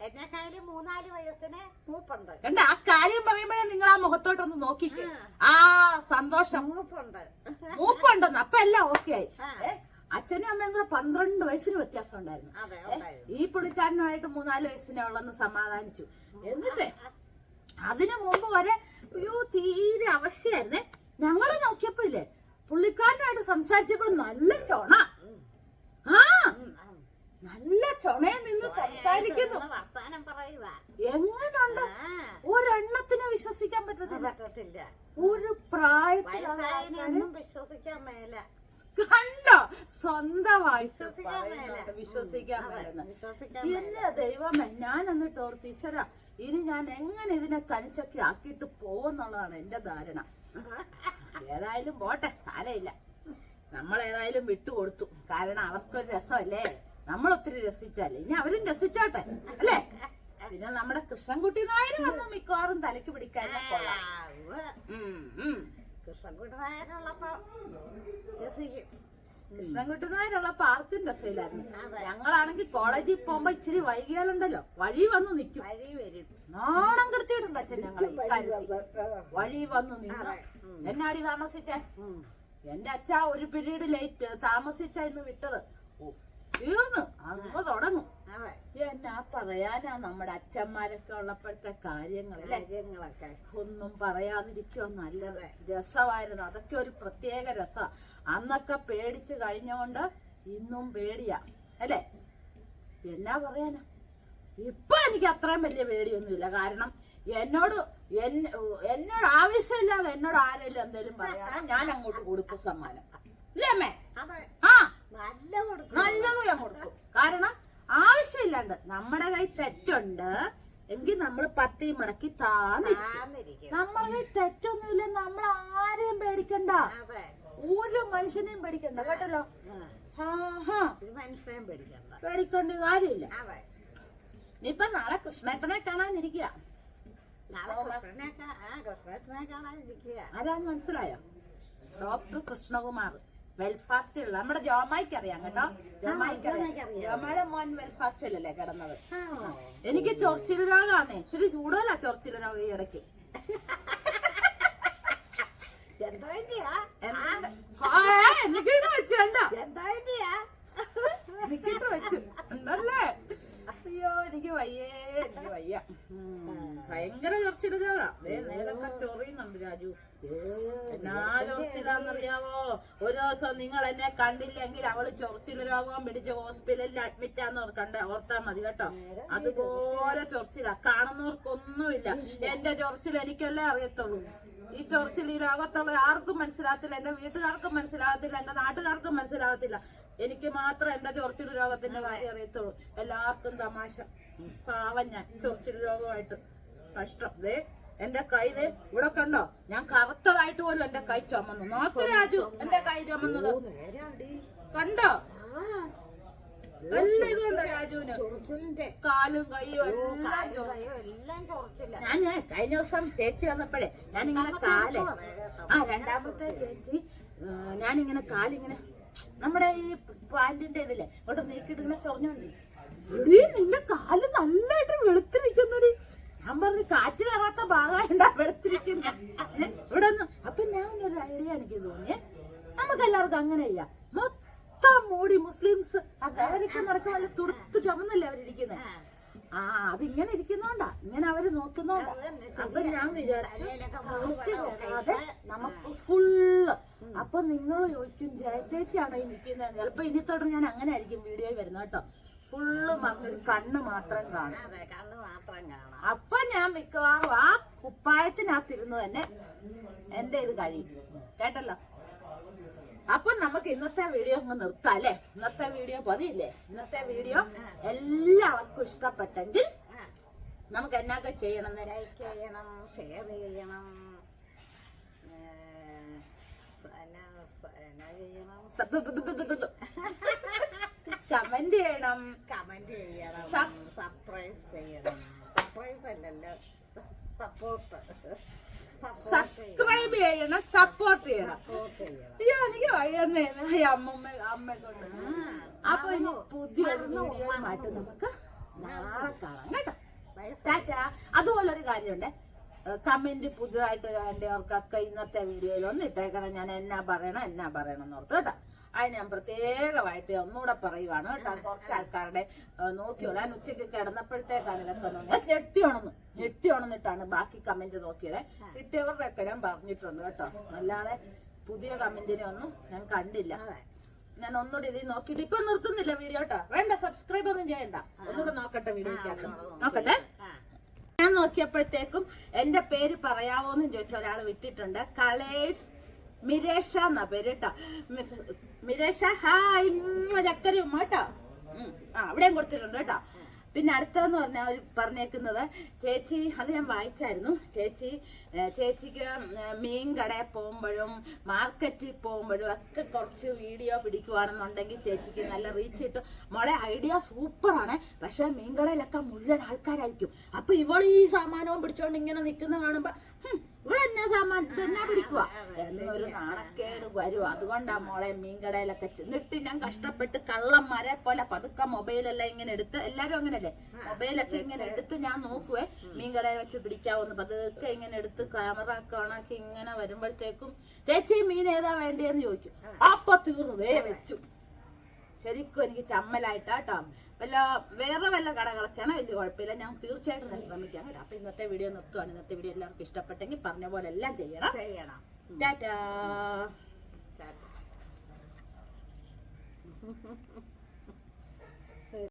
എന്നെക്കാളും മൂന്നാൽ വയസ്സിന് മൂപ്പുണ്ട്. കണ്ട ആ കാര്യം പറയുമ്പോഴേ നിങ്ങൾ ആ മുഖത്തോട്ടൊന്ന് നോക്കിക്കേ. ആ. സന്തോഷം. മൂപ്പുണ്ട്. മൂപ്പുണ്ടെന്ന്. അപ്പൊ എല്ലാം ഓക്കെ ആയി. അച്ഛനും അമ്മയും കൂടെ പന്ത്രണ്ട് വയസ്സിന് വ്യത്യാസം ഉണ്ടായിരുന്നു. ഈ പുള്ളിക്കാരനുമായിട്ട് മൂന്നാൽ വയസ്സിനെ ഉള്ളെന്ന് സമാധാനിച്ചു. എന്നിട്ട് അതിനു മുമ്പ് വരെ അയ്യോ തീരെ അവശയായിരുന്നേ. ഞങ്ങളെ നോക്കിയപ്പോ ഇല്ലേ പുള്ളിക്കാരനുമായിട്ട് സംസാരിച്ചപ്പോ നല്ല ചൊണ. ആ. നല്ല ചൊണയിൽ നിന്ന് സംസാരിക്കുന്നു. എങ്ങനുണ്ട്? ഒരെണ്ണത്തിന് വിശ്വസിക്കാൻ പറ്റത്തില്ല. ഒരു പ്രായത്തിൽ വിശ്വസിക്കാൻ മേല. കണ്ടോ? സ്വന്തമായിട്ട് വിശ്വസിക്കാൻ പറയുന്നുണ്ട്, വിശ്വസിക്കാൻ മേലെന്ന്. എന്നെ ദൈവമേ ഞാൻ എന്നിട്ട് ഓർത്ത് ഈശ്വര ഇനി ഞാൻ എങ്ങനെ ഇതിനെ തനിച്ചൊക്കെ ആക്കിയിട്ട് പോകുന്നുള്ളതാണ് എന്റെ ധാരണ. ഏതായാലും പോട്ടെ സാരമില്ല. നമ്മൾ ഏതായാലും വിട്ടുകൊടുത്തു. കാരണം അവർക്കൊരു രസമല്ലേ? നമ്മൾ ഒത്തിരി രസിച്ചാലേ. ഇനി അവരും രസിച്ചോട്ടെ അല്ലേ? പിന്നെ നമ്മുടെ കൃഷ്ണൻകുട്ടി നായരും വന്നു മിക്കവാറും തലക്ക് പിടിക്കാൻ കൊള്ളാം. ഉം, ഉം. കൃഷ്ണൻകുട്ടി നായരുള്ളപ്പോ രസിക്കും കൃഷ്ണൻകുട്ടി നായരുള്ളപ്പോ ആർക്കും രസമില്ലായിരുന്നു. ഞങ്ങളാണെങ്കിൽ കോളേജിൽ പോകുമ്പോ ഇച്ചിരി വൈകിയാലുണ്ടല്ലോ. വഴി വന്ന് നിൽക്കും. വഴി വരും. നാണം കെടുത്തിയിട്ടുണ്ട് അച്ഛൻ ഞങ്ങളെ വഴി വന്ന്. നിന്ന്. എന്നാടി താമസിച്ചേ. എന്റെ അച്ഛ ഒരു പീരീഡ് ലേറ്റ് താമസിച്ച ഇന്ന് വിട്ടത്. തീർന്നു. അങ്ങ് തുടങ്ങും. എന്നാ പറയാനാ നമ്മുടെ അച്ഛന്മാരൊക്കെ ഉള്ളപ്പോഴത്തെ കാര്യങ്ങളല്ലേ കാര്യങ്ങളൊക്കെ. ഒന്നും പറയാതിരിക്കുക നല്ലത്. രസമായിരുന്നു. അതൊക്കെ ഒരു പ്രത്യേക രസ. അന്നൊക്കെ പേടിച്ച് കഴിഞ്ഞോണ്ട് ഇന്നും പേടിയാ അല്ലേ? എന്നാ പറയാനാ? ഇപ്പൊ എനിക്ക് അത്രയും വലിയ പേടിയൊന്നുമില്ല. കാരണം എന്നോട് എന്നോട് ആവശ്യമില്ലാതെ എന്നോട് ആരെങ്കിലും എന്തെങ്കിലും പറയണം ഞാൻ അങ്ങോട്ട് കൊടുക്കും സമ്മാനം. അല്ലേ അമ്മേ അതെ ആ നല്ല കൊടുക്കും നല്ലത് ഞാൻ കൊടുക്കും. കാരണം ആവശ്യമില്ലാണ്ട് നമ്മുടെ കൈ തെറ്റുണ്ട് എങ്കിൽ നമ്മൾ പത്തി മടക്കി താന്നിരിക്കും. നമ്മുടെ കൈ തെറ്റൊന്നുമില്ല നമ്മൾ ആരെയും പേടിക്കണ്ട. ഒരു മനുഷ്യനെയും പേടിക്കണ്ട കേട്ടല്ലോ? പേടിക്കണ്ട. പേടിക്കേണ്ട കാര്യമില്ല. ഇപ്പൊ നാളെ കൃഷ്ണേട്ടനെ കാണാനിരിക്കുക ആരാന്ന് മനസ്സിലായോ? ഡോക്ടർ കൃഷ്ണകുമാർ. വെൽഫാസ്റ്റിലുള്ള നമ്മുടെ ജോമായിക്ക് അറിയാം കേട്ടോ. ജോമായിക്ക് അറിയാം. ജോമായുടെ മോൻ വെൽഫാസ്റ്റിലല്ലേ കിടന്നത്? എനിക്ക് ചൊറിച്ചിൽ രോഗമാണ് ഇച്ചിരി ചൂടല്ല ചൊറിച്ചിൽ രോഗം ഈ ഇടയ്ക്ക്. എനിക്കിട്ട് വെച്ച് കണ്ടോ? എന്താ പറ്റിയാ? എനിക്കിട്ട് വെച്ചു. ഉണ്ടല്ലേ? അയ്യോ എനിക്ക് വയ്യേ എനിക്ക് വയ്യ. ഭയങ്കര ദേ നേരൊക്കെ ചൊറിയുന്നുണ്ട് രാജു. എന്നാ ഒരു ദിവസം നിങ്ങൾ എന്നെ കണ്ടില്ലെങ്കിൽ അവൾ ചൊറിച്ചിൽ രോഗം പിടിച്ച് ഹോസ്പിറ്റലിൽ അഡ്മിറ്റ് ആന്ന് കണ്ട ഓർത്താ മതി കേട്ടോ. അതുപോലെ ചൊറിച്ചില. കാണുന്നവർക്കൊന്നുമില്ല. എന്റെ ചൊറിച്ചിൽ എനിക്കല്ലേ അറിയത്തുള്ളൂ? ഈ ചൊറിച്ചിൽ ഈ രോഗത്തുള്ള ആർക്കും മനസ്സിലാകത്തില്ല. എന്റെ വീട്ടുകാർക്കും മനസ്സിലാകത്തില്ല. എന്റെ നാട്ടുകാർക്കും മനസ്സിലാകത്തില്ല. എനിക്ക് മാത്രം എന്റെ ചൊറിച്ചിൽ രോഗത്തിന്റെ കാര്യം അറിയത്തുള്ളൂ. എല്ലാവർക്കും തമാശ. പാവം ഞാൻ ചൊറിച്ചിൽ രോഗമായിട്ട്. കഷ്ടം. ദേ എന്റെ കൈ ദേ ഇവിടെ കണ്ടോ? ഞാൻ കറുത്തതായിട്ട് പോലും എന്റെ കൈ ചുമന്നു. നോക്ക് രാജു എന്റെ കൈ ചുമന്നത്. കണ്ടോ? ഇതുണ്ട് രാജുവിന്? കാലും കൈയും എല്ലാം ഞാൻ കഴിഞ്ഞ ദിവസം ചേച്ചി വന്നപ്പോഴേ ഞാനിങ്ങനെ കാൽ ആ രണ്ടാമത്തെ ചേച്ചി ഞാനിങ്ങനെ കാലിങ്ങനെ നമ്മുടെ ഈ പാന്റിന്റെ ഇതില്ലേ? ഇവിടെ നീക്കിട്ട് ഇങ്ങനെ ചൊറിഞ്ഞോണ്ടി. എടീ നിന്റെ കാൽ നല്ലായിട്ട് വെളുത്തിരിക്കുന്നടി. ഞാൻ പറഞ്ഞു കാറ്റ് കയറാത്ത ഭാഗമായിട്ടാ വെളുത്തിരിക്കുന്ന. ഇവിടെ ഒന്ന്. അപ്പൊ ഞാൻ ഒരു ഐഡിയ എനിക്ക് തോന്നിയേ നമുക്ക് എല്ലാവർക്കും അങ്ങനെ ചെയ്യാം. മൊത്തം മൂടി മുസ്ലിംസ് അവരൊക്കെ നടക്കുന്ന നല്ല തുടുത്ത് ചുമന്നല്ലേ അവരിയ്ക്കുന്നത് ആ, അത് അതിങ്ങനെ ഇരിക്കുന്നോണ്ടാ. ഇങ്ങനെ അവർ നോക്കുന്നോണ്ടാ. അപ്പൊ ഞാൻ വിചാരിച്ചു നമുക്ക് ഫുള്ള് അപ്പൊ നിങ്ങൾ ചോദിക്കും ജയ ചേച്ചി ഈ നിൽക്കുന്നത് ചിലപ്പോ ഇനി തൊട്ട് ഞാൻ അങ്ങനെ ആയിരിക്കും വീഡിയോയിൽ വരുന്നത് കേട്ടോ. ഫുള്ള് മറന്നൊരു കണ്ണ് മാത്രം കാണും. അതെ കണ്ണ് മാത്രം കാണാം. അപ്പൊ ഞാൻ മിക്കവാറും ആ കുപ്പായത്തിനകത്തിരുന്ന് തന്നെ എന്റെ ഇത് കഴിയും. കേട്ടല്ലോ? അപ്പൊ നമുക്ക് ഇന്നത്തെ വീഡിയോ അങ്ങ് നിർത്താം അല്ലേ? ഇന്നത്തെ വീഡിയോ പതിയില്ലേ? ഇന്നത്തെ വീഡിയോ എല്ലാവർക്കും ഇഷ്ടപ്പെട്ടെങ്കിൽ നമുക്ക് എന്നൊക്കെ ചെയ്യണം ലൈക്ക് ചെയ്യണം. ഷെയർ ചെയ്യണം? കമന്റ് ചെയ്യണം. കമന്റ് ചെയ്യണം. സർപ്രൈസ് ചെയ്യണം. സർപ്രൈസ് അല്ലല്ലോ. സപ്പോർട്ട് സബ്സ്ക്രൈബ് ചെയ്യണം സപ്പോർട്ട് ചെയ്യണം. അയ്യോ എനിക്ക് വയ്യന്നേ. അമ്മമ്മ അമ്മ കൊണ്ട് അപ്പൊ ഇനി പുതിയൊരു വീഡിയോയുമായിട്ട് നമുക്ക് നാളെ കാണാം കേട്ടോ? ടാറ്റ. അതുപോലൊരു കാര്യമുണ്ട്. കമന്റ് പുതുതായിട്ട് വേണ്ടവർക്കൊക്കെ ഇന്നത്തെ വീഡിയോയിൽ ഒന്ന് ഇട്ടേക്കണം. ഞാൻ എന്നാ പറയണം എന്നാ പറയണം എന്ന് ഓർത്ത് കേട്ടോ. അത് ഞാൻ പ്രത്യേകമായിട്ട് ഒന്നുകൂടെ പറയുവാണ് കേട്ടോ. കുറച്ച് ആൾക്കാരുടെ നോക്കിയോളാൻ ഉച്ചയ്ക്ക് ഉച്ചയ്ക്ക് കിടന്നപ്പോഴത്തേക്കാണ് ഇതൊക്കെ നോക്കിയത് ഞെട്ടി ഉണന്നു ഞെട്ടി ഉണന്നിട്ടാണ് ബാക്കി കമന്റ് നോക്കിയത്. കിട്ടിയവരുടെ ഒക്കെ ഞാൻ പറഞ്ഞിട്ടുണ്ട് കേട്ടോ. അല്ലാതെ പുതിയ കമന്റിനെ ഒന്നും ഞാൻ കണ്ടില്ല. ഞാൻ ഒന്നുകൂടി ഇതിൽ നോക്കിയിട്ട് ഇപ്പൊ നിർത്തുന്നില്ല വീഡിയോ കേട്ടോ. വേണ്ട സബ്സ്ക്രൈബ് ഒന്നും ചെയ്യണ്ട. ഒന്നുകൂടെ നോക്കട്ടെ വീഡിയോ നോക്കട്ടെ. ഞാൻ നോക്കിയപ്പോഴത്തേക്കും എന്റെ പേര് പറയാവോന്ന് ചോദിച്ച ഒരാൾ വിട്ടിട്ടുണ്ട്. കളേഴ്സ് മിരേഷ എന്നാ പേര് കേട്ടോ മിരേഷ ഹായ് ചക്കര ഉമ്മ കേട്ടോ. ആ അവിടെയും കൊടുത്തിട്ടുണ്ട് കേട്ടോ. പിന്നെ അടുത്തതെന്ന് പറഞ്ഞാൽ അവർ പറഞ്ഞേക്കുന്നത് ചേച്ചി അത് ഞാൻ വായിച്ചായിരുന്നു. ചേച്ചി ചേച്ചിക്ക് മീൻ കടയിൽ പോകുമ്പോഴും മാർക്കറ്റിൽ പോകുമ്പോഴും ഒക്കെ കുറച്ച് വീഡിയോ പിടിക്കുവാണെന്നുണ്ടെങ്കിൽ ചേച്ചിക്ക് നല്ല റീച്ച് കിട്ടും. മോളെ ഐഡിയ സൂപ്പറാണ്. പക്ഷേ മീൻ കടയിലൊക്കെ മുഴുവൻ ആൾക്കാരായിരിക്കും. അപ്പൊ ഇവൾ ഈ സാമാനവും പിടിച്ചോണ്ട് ഇങ്ങനെ നിൽക്കുന്ന കാണുമ്പോ "ഹും, ഇവിടെ എന്നാ സാമാൻ ഇതെന്നാ പിടിക്കുക എന്നൊരു നാണക്കേട് വരും അതുകൊണ്ടാ മോളെ മീൻകടയിലൊക്കെ ചെന്നിട്ട് ഞാൻ കഷ്ടപ്പെട്ട് കള്ളന്മാരെ പോലെ പതുക്കെ മൊബൈലെല്ലാം ഇങ്ങനെ എടുത്ത് എല്ലാരും അങ്ങനല്ലേ? മൊബൈലൊക്കെ ഇങ്ങനെ എടുത്ത് ഞാൻ നോക്കുവേ. മീൻകടയിൽ വെച്ച് പിടിക്കാവുന്ന പതുക്കെ ഇങ്ങനെ എടുത്ത് ക്യാമറ ഒക്കെ ഇങ്ങനെ വരുമ്പോഴത്തേക്കും ചേച്ചി മീൻ ഏതാ വേണ്ടേന്ന് ചോദിക്കും. അപ്പൊ തീർന്നു വേ വെച്ചു. ശരിക്കും എനിക്ക് ചമ്മലായിട്ടാ കേട്ടോ വല്ല വേറെ വല്ല കടകളൊക്കെയാണ് വലിയ കുഴപ്പമില്ല. ഞാൻ തീർച്ചയായിട്ടും ഞാൻ ശ്രമിക്കാം. വരാം. അപ്പൊ ഇന്നത്തെ വീഡിയോ നിർത്തുവാണ്. ഇന്നത്തെ വീഡിയോ എല്ലാവർക്കും ഇഷ്ടപ്പെട്ടെങ്കിൽ പറഞ്ഞ പോലെ എല്ലാം ചെയ്യണം. ചെയ്യണം. ടാറ്റാ.